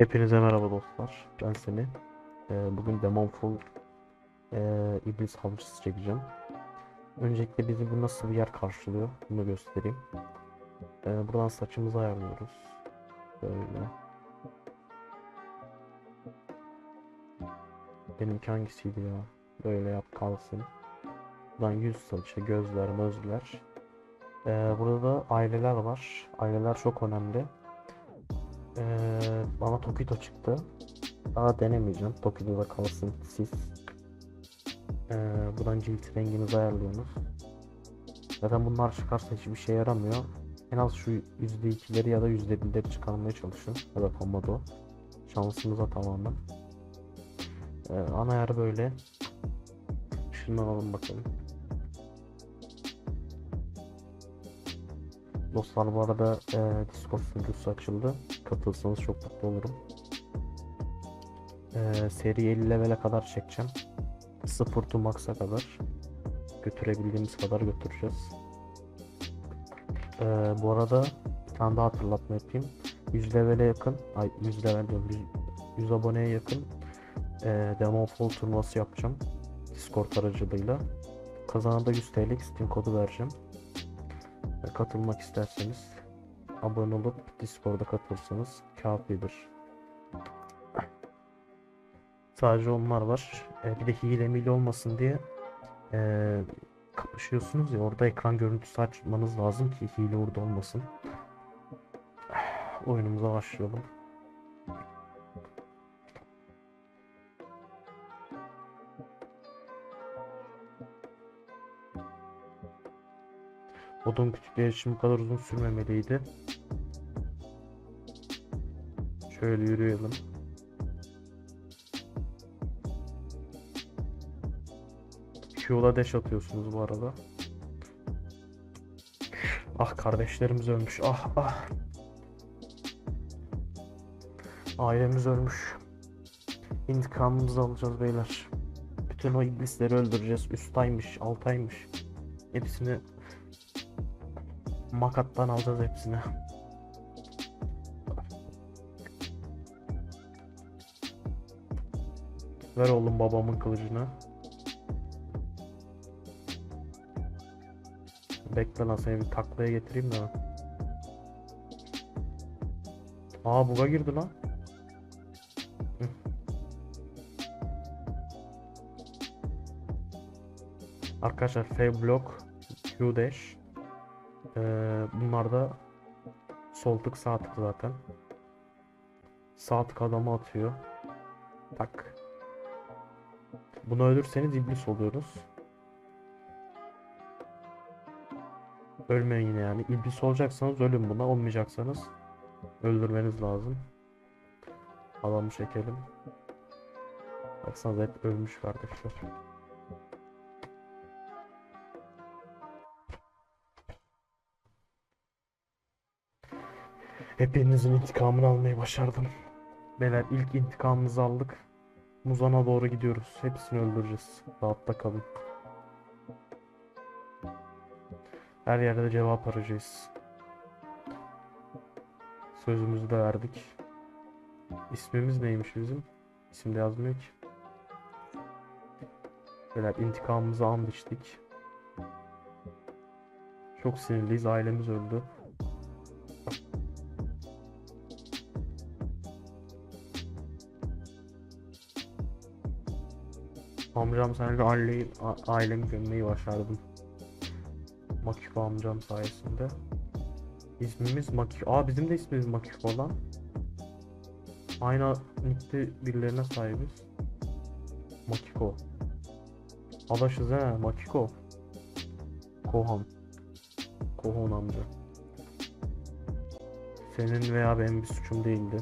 Hepinize merhaba dostlar. Ben seni. Ee, bugün Demonfall ee, İblis Avcısı çekeceğim. Öncelikle bizi bu nasıl bir yer karşılıyor bunu göstereyim. Ee, buradan saçımızı ayarlıyoruz. Böyle. Benimki hangisiydi ya? Böyle yap kalsın. Buradan yüz saçı, gözler, mözler. Ee, burada da aileler var. Aileler çok önemli. Ee, bana Tokito çıktı. Daha denemeyeceğim. Tokito'da kalsın siz. Ee, buradan cilt renginizi ayarlıyorsunuz. Zaten bunlar çıkarsa hiçbir şey yaramıyor. En az şu %2'leri ya da %1'leri çıkarmaya çalışın. Evet olmadı o. Şansımıza tamamen. Ee, ana yer böyle. Şundan alın bakalım. Dostlar bu arada e, Discord sunucusu açıldı. Katılsanız çok mutlu olurum. E, seri 50 level'e kadar çekeceğim. 0 to max'a kadar. Götürebildiğimiz kadar götüreceğiz. E, bu arada bir tane daha hatırlatma yapayım. 100 level'e yakın, ay 100 level diyorum, 100, 100 aboneye yakın e, Demonfall turnuvası yapacağım. Discord aracılığıyla. Kazanana da 100 TL Steam kodu vereceğim. Ve katılmak isterseniz abone olup Discord'a katılırsanız kafidir. Sadece onlar var. Ee, bir de hile mile olmasın diye ee, kapışıyorsunuz ya orada ekran görüntüsü açmanız lazım ki hile orada olmasın. Oyunumuza başlayalım. Odun küçükleri için bu kadar uzun sürmemeliydi. Şöyle yürüyelim. Q'la dash atıyorsunuz bu arada. Ah kardeşlerimiz ölmüş. Ah ah. Ailemiz ölmüş. İntikamımızı alacağız beyler. Bütün o iblisleri öldüreceğiz. Üstaymış, altaymış. Hepsini makattan alacağız hepsini. Ver oğlum babamın kılıcını. Bekle lan seni bir taklaya getireyim de. Aa buga girdi lan. Arkadaşlar F block Q dash bunlar da sol tık sağ tık zaten. Sağ tık adamı atıyor. Tak. Bunu ölürseniz iblis oluyoruz. Ölmeyin yine yani. İblis olacaksanız ölün buna. Olmayacaksanız öldürmeniz lazım. Adamı çekelim. Baksanıza hep ölmüş kardeşler. Hepinizin intikamını almayı başardım. Beyler ilk intikamımızı aldık. Muzan'a doğru gidiyoruz. Hepsini öldüreceğiz. Rahatta kalın. Her yerde de cevap arayacağız. Sözümüzü de verdik. İsmimiz neymiş bizim? İsim de yazmıyor ki. Beyler intikamımızı an içtik. Çok sinirliyiz. Ailemiz öldü. Amcam sayesinde aileyi, ailemi gömmeyi başardım. Makiko amcam sayesinde. İsmimiz Makiko. Aa bizim de ismimiz Makiko lan. Aynı nickli birilerine sahibiz. Makiko. Adaşız he Makiko. Kohan. Kohan amca. Senin veya benim bir suçum değildi.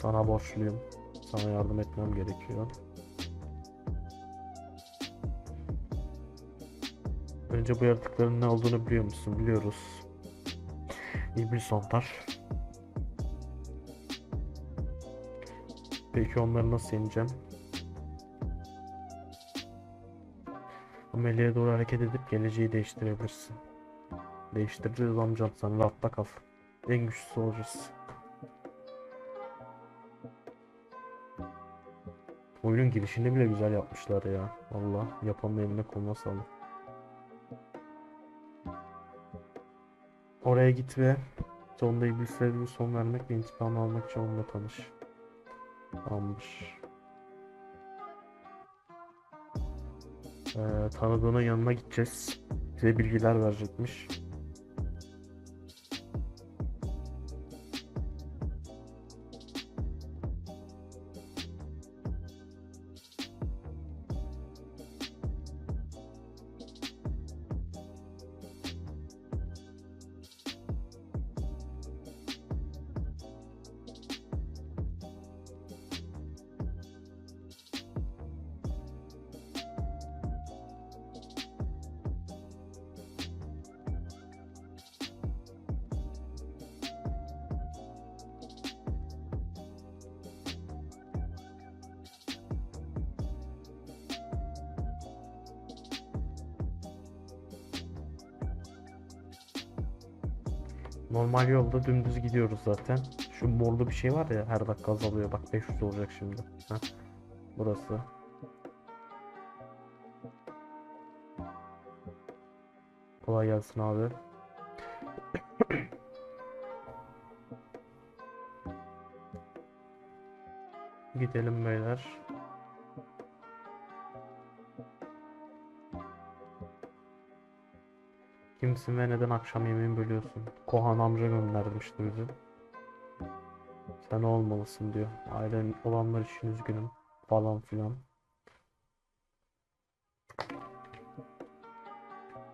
Sana borçluyum. Sana yardım etmem gerekiyor. Önce bu yaratıkların ne olduğunu biliyor musun? Biliyoruz. İblis onlar. Peki onları nasıl yeneceğim? Ameliye doğru hareket edip geleceği değiştirebilirsin. Değiştireceğiz amcam sen rahatta kal. En güçlüsü olacağız. Oyunun girişini bile güzel yapmışlar ya. Valla yapanın eline koluna sağlık. Oraya git ve sonunda iblislere bir son vermek ve intikam almak için onunla tanış. Tamamdır. Ee, tanıdığının yanına gideceğiz. Bize bilgiler verecekmiş. Normal yolda dümdüz gidiyoruz zaten. Şu morlu bir şey var ya her dakika azalıyor. Bak 500 olacak şimdi. Heh. Burası. Kolay gelsin abi. Gidelim beyler. Kimsin ve neden akşam yemeğini bölüyorsun? Kohan amca göndermişti bizi. Sen olmalısın diyor. Ailen olanlar için üzgünüm falan filan.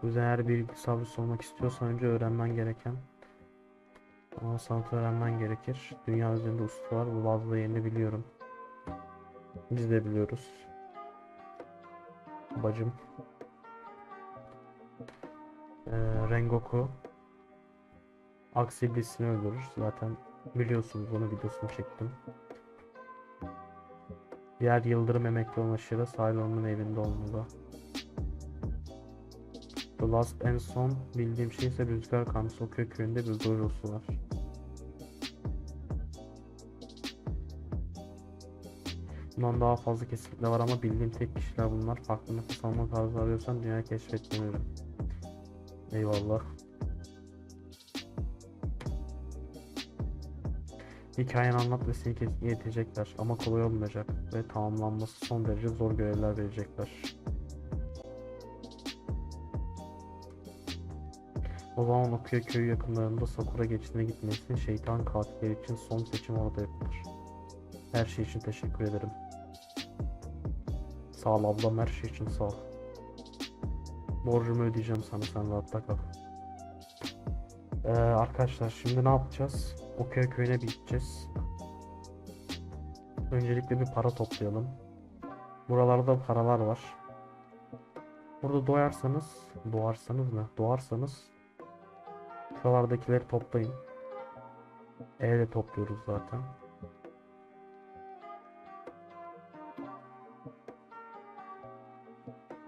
Yüzden eğer bir savrisi olmak istiyorsan önce öğrenmen gereken ama sanat öğrenmen gerekir. Dünya üzerinde ustalar bu bazıları yerini biliyorum. Biz de biliyoruz. Bacım. Ee, Rengoku Aksi iblisini öldürür. Zaten biliyorsunuz onu videosunu çektim. Diğer Yıldırım emekli olan aşırı sahil onun evinde olmalı. The Last en son bildiğim şey ise Rüzgar Kamsı Okuyor köyünde bir duyurusu var. Bundan daha fazla kesinlikle var ama bildiğim tek kişiler bunlar. Farklı nefes alma tarzı arıyorsan dünya keşfetmeni Eyvallah. Hikayeni anlat ve seni yetecekler ama kolay olmayacak ve tamamlanması son derece zor görevler verecekler. O zaman Okuya köyü yakınlarında Sakura geçidine gitmelisin. Şeytan katilleri için son seçim orada yapılır. Her şey için teşekkür ederim. Sağ ol ablam her şey için sağ ol. Borcumu ödeyeceğim sana sen rahatta kal. Ee, arkadaşlar şimdi ne yapacağız? Okuya köyüne bir gideceğiz. Öncelikle bir para toplayalım. Buralarda paralar var. Burada doyarsanız, doğarsanız ne? Doğarsanız şuralardakileri toplayın. Evde topluyoruz zaten.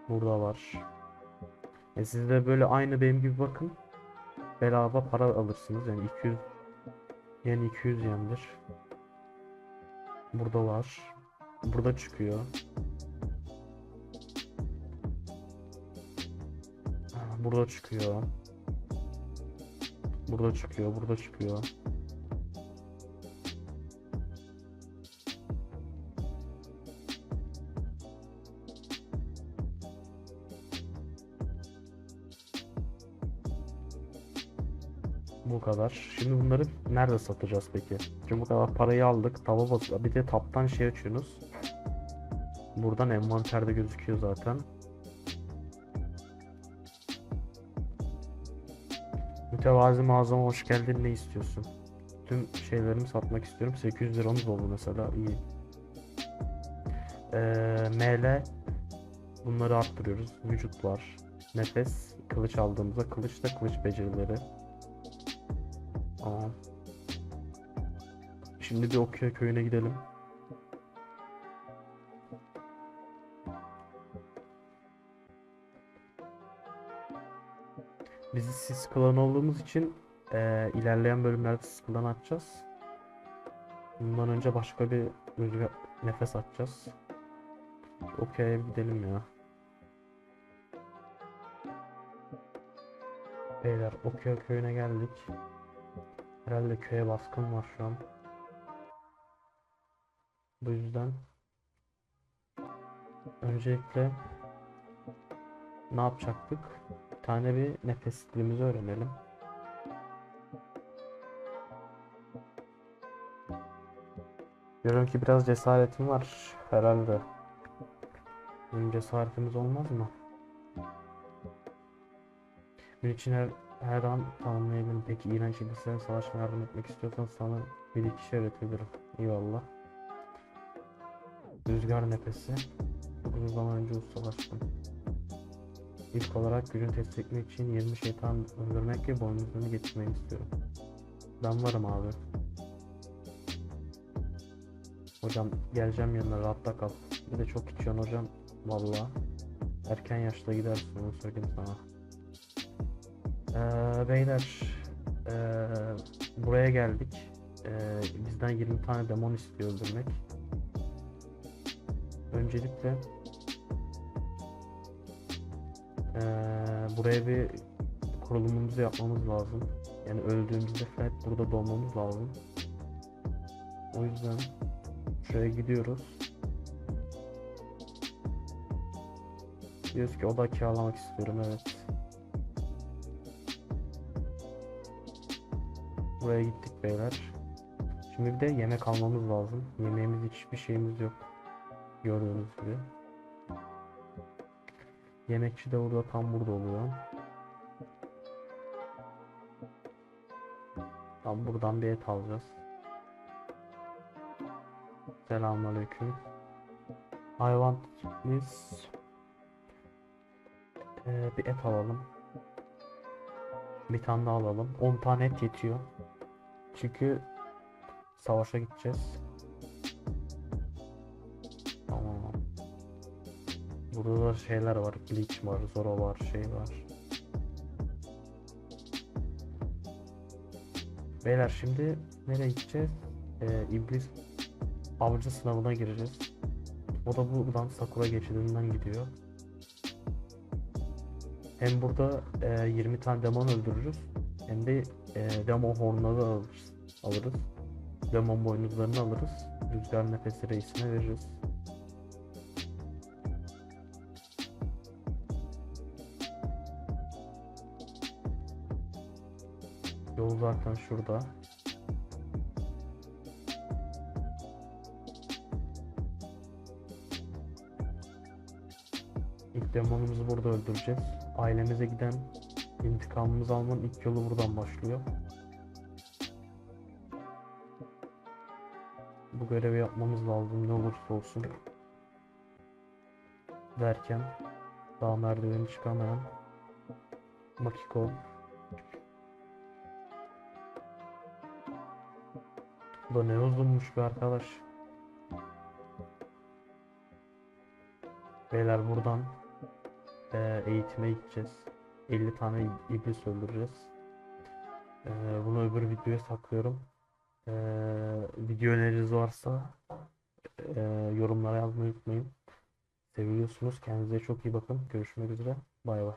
Burada var. E siz de böyle aynı benim gibi bakın. Bedava para alırsınız. Yani 200 yani 200 yendir. Burada var. Burada çıkıyor. Burada çıkıyor. Burada çıkıyor. Burada çıkıyor. Bu kadar. Şimdi bunları nerede satacağız peki? Şimdi bu kadar parayı aldık. Tava basıyor. Bir de taptan şey açıyorsunuz. Buradan envanterde gözüküyor zaten. Mütevazi mağazama hoş geldin. Ne istiyorsun? Tüm şeylerimi satmak istiyorum. 800 liramız oldu mesela. İyi. Ee, ML bunları arttırıyoruz. Vücut var. Nefes. Kılıç aldığımızda kılıç da kılıç becerileri. Tamam. Şimdi bir Okuya köyüne gidelim. Biz siz klan olduğumuz için Ee, ilerleyen bölümlerde sıfırdan açacağız. Bundan önce başka bir rüzgar nefes atacağız. Okey gidelim ya. Beyler Okey köyüne geldik. Herhalde köye baskın var şu an. Bu yüzden öncelikle ne yapacaktık? Bir tane bir nefesliğimizi öğrenelim. Görüyorum ki biraz cesaretim var herhalde. Benim cesaretimiz olmaz mı? Gün için her, her an tanımlayabilirim. Peki iğrenç iblislerle savaşmaya yardım etmek istiyorsan sana bir iki şey öğretebilirim. Eyvallah. Rüzgar nefesi. Çok uzun zaman önce ustalaştım. İlk olarak gücünü test etmek için 20 şeytan öldürmek ve boynuzlarını getirmeni istiyorum. Ben varım abi. Hocam geleceğim yanına rahatta kal. Bir de çok içiyorsun hocam. Vallahi. Erken yaşta gidersin onu söyleyeyim sana. Ee, beyler ee, buraya geldik. Ee, bizden 20 tane demon istiyor öldürmek. Öncelikle ee, buraya bir kurulumumuzu yapmamız lazım. Yani öldüğümüzde hep burada doğmamız lazım. O yüzden şuraya gidiyoruz. Diyoruz ki oda kiralamak istiyorum evet. Buraya gittik beyler. Şimdi bir de yemek almamız lazım. Yemeğimiz hiçbir şeyimiz yok. Gördüğünüz gibi. Yemekçi de burada tam burada oluyor. Tam buradan bir et alacağız. Selamünaleyküm. I want this. Ee, bir et alalım. Bir tane daha alalım. 10 tane et yetiyor. Çünkü savaşa gideceğiz. Tamam. Burada da şeyler var. Bleach var, Zoro var, şey var. Beyler şimdi nereye gideceğiz? Ee, İblis avcı sınavına gireceğiz. O da buradan Sakura geçidinden gidiyor. Hem burada e, 20 tane demon öldürürüz. Hem de e, demon hornları alırız. alırız. Demon boynuzlarını alırız. Rüzgar nefesi reisine veririz. Yol zaten şurada. İlk demonumuzu burada öldüreceğiz. Ailemize giden intikamımızı almanın ilk yolu buradan başlıyor. Bu görevi yapmamız lazım ne olursa olsun. Derken daha merdiveni çıkamayan Makiko Bu da ne uzunmuş be arkadaş. Beyler buradan eee, eğitime gideceğiz. 50 tane ib- iblis öldüreceğiz. Eee, bunu öbür videoya saklıyorum. Eee, video öneriniz varsa eee, yorumlara yazmayı unutmayın. Seviyorsunuz. Kendinize çok iyi bakın. Görüşmek üzere. Bay bay.